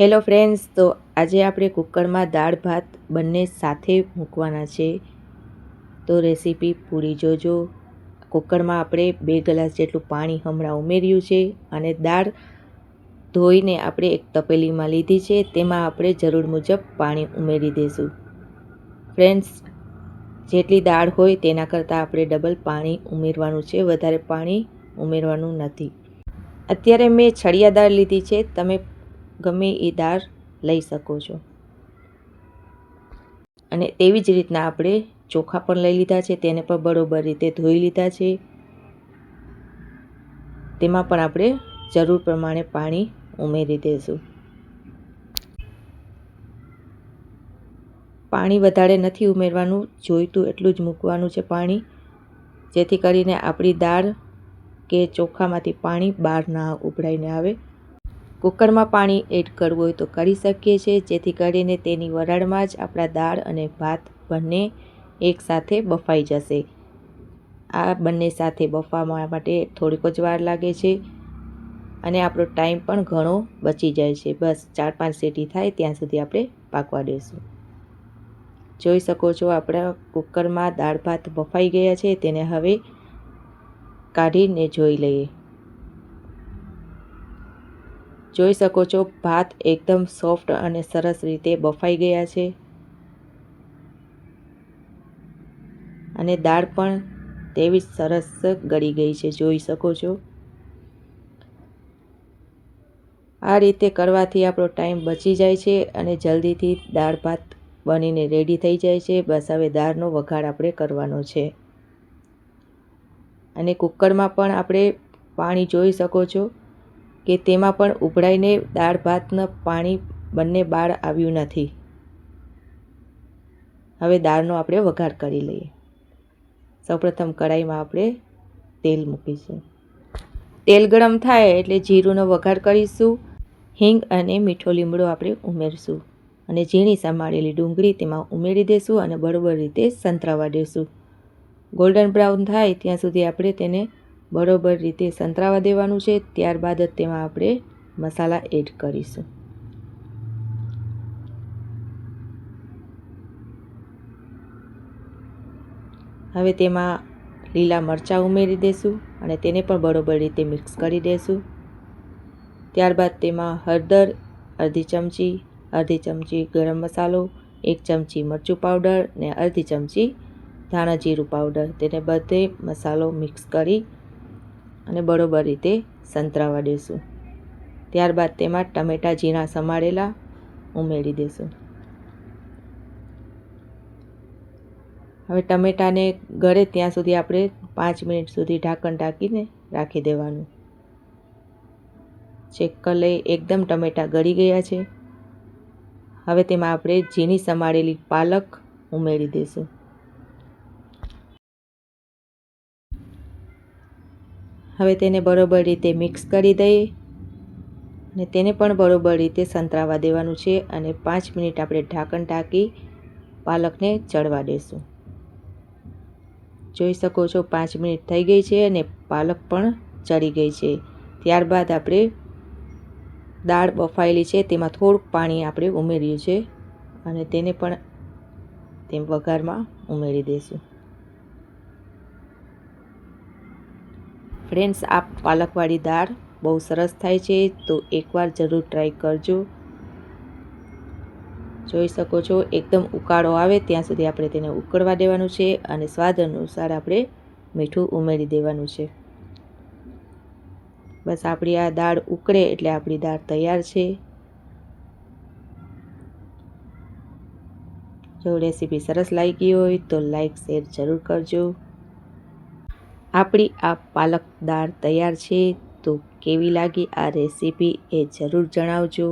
Hello friends, તો આજે આપણે કુકરમાં દાળ ભાત બંને સાથે મૂકવાના છે. તો રેસીપી પૂરી જોજો. કુકરમાં આપણે બે ગ્લાસ જેટલું પાણી હમણાં ઉમેર્યું છે અને દાળ ધોઈને આપણે એક તપેલીમાં લીધી છે. તેમાં આપણે જરૂર મુજબ પાણી ઉમેરી દઈશું ફ્રેન્ડ્સ, જેટલી દાળ હોય તેના કરતાં આપણે ડબલ પાણી ઉમેરવાનું છે. વધારે પાણી ઉમેરવાનું નથી. અત્યારે મેં છડિયા દાળ લીધી છે. તમે ગમે એ દાળ લઈ શકો છો. અને તેવી જ રીતના આપણે ચોખા પણ લઈ લીધા છે, તેને પણ બરોબર રીતે ધોઈ લીધા છે. તેમાં પણ આપણે જરૂર પ્રમાણે પાણી ઉમેરી દઈશું પાણી વધારે નથી ઉમેરવાનું, જોઈતું એટલું જ મૂકવાનું છે પાણી, જેથી કરીને આપણી દાળ કે ચોખામાંથી પાણી બહાર ના ઉભરાઈને આવે. કુકરમાં પાણી એડ કરવું હોય તો કરી શકીએ છીએ, જેથી કરીને તેની વરાળમાં જ આપણા દાળ અને ભાત બંને એકસાથે બફાઈ જશે. આ બંને સાથે બફાવા માટે થોડીક જ વાર લાગે છે અને આપણો ટાઈમ પણ ઘણો બચી જાય છે. બસ ચાર પાંચ સીટી થાય ત્યાં સુધી આપણે પાકવા દઈશું. જોઈ શકો છો આપણા કુકરમાં દાળ ભાત બફાઈ ગયા છે, તેને હવે કાઢીને જોઈ લઈએ. જોઈ શકો છો, ભાત એકદમ સોફ્ટ અને સરસ રીતે બફાઈ ગયા છે. અને દાળ પણ તેવી સરસ ગળી ગઈ છે, જોઈ શકો છો. આ રીતે કરવાથી આપણો ટાઈમ બચી જાય છે અને જલ્દીથી દાળ ભાત બનીને રેડી થઈ જાય છે. બસ હવે દાળનો વઘાર આપણે કરવાનો છે. અને કુકરમાં પણ આપણે પાણી જોઈ શકો છો. કે તેમાં પણ ઉભરાઈને દાળ ભાતના પાણી બંને બહાર આવ્યું નથી. હવે દાળનો આપણે વઘાર કરી લઈએ. સૌપ્રથમ કઢાઈમાં આપણે તેલ મૂકીશું. તેલ ગરમ થાય એટલે જીરુંનો વઘાર કરીશું. હિંગ અને મીઠો લીમડો આપણે ઉમેરશું. અને ઝીણી સમારેલી ડુંગળી તેમાં ઉમેરી દઈશું અને બરોબર રીતે સંતરાવા દઈશું ગોલ્ડન બ્રાઉન થાય ત્યાં સુધી આપણે તેને બરોબર રીતે સંતરાવા દેવાનું છે, ત્યારબાદ જ તેમાં આપણે મસાલા એડ કરીશું. હવે તેમાં લીલા મરચાં ઉમેરી દઈશું અને તેને પણ બરોબર રીતે મિક્સ કરી દઈશું ત્યારબાદ તેમાં હળદર, અડધી ચમચી અડધી ચમચી ગરમ મસાલો, એક ચમચી મરચું પાવડર ને અડધી ચમચી ધાણા જીરું પાવડર. તેને બધે મસાલો મિક્સ કરી અને બરોબર રીતે સંતરાવા દેશું. ત્યારબાદ તેમાં ટમેટાં ઝીણા સમારેલા ઉમેરી દઈશું હવે ટમેટાને ગળે ત્યાં સુધી આપણે પાંચ મિનિટ સુધી ઢાંકણ ઢાંકીને રાખી દેવાનું. ચેક કરી એકદમ ટમેટાં ગળી ગયા છે. હવે તેમાં આપણે ઝીણી સમારેલી પાલક ઉમેરી દઈશું હવે તેને બરોબર રીતે મિક્સ કરી દઈએ અને તેને પણ બરોબર રીતે સંતરાવા દેવાનું છે અને પાંચ મિનિટ આપણે ઢાંકણ ઢાંકી પાલકને ચડવા દેશું. જોઈ શકો છો પાંચ મિનિટ થઈ ગઈ છે અને પાલક પણ ચડી ગઈ છે. ત્યારબાદ આપણે દાળ બફાયેલી છે, તેમાં થોડુંક પાણી આપણે ઉમેર્યું છે અને તેને પણ તેમ વઘારમાં ઉમેરી દઈશું ફ્રેન્ડ્સ આ પાલકવાળી દાળ બહુ સરસ થાય છે, તો એકવાર જરૂર ટ્રાય કરજો. જોઈ શકો છો, એકદમ ઉકાળો આવે, ત્યાં સુધી આપણે તેને ઉકળવા દેવાનું છે અને સ્વાદ અનુસાર આપણે મીઠું ઉમેરી દેવાનું છે. બસ આપણી આ દાળ ઉકળે એટલે આપણી દાળ તૈયાર છે. જો રેસીપી સરસ લાગી હોય તો લાઈક, શેર જરૂર કરજો. આપણી આ પાલક દાળ તૈયાર છે તો કેવી લાગી આ રેસીપી એ જરૂર જણાવજો.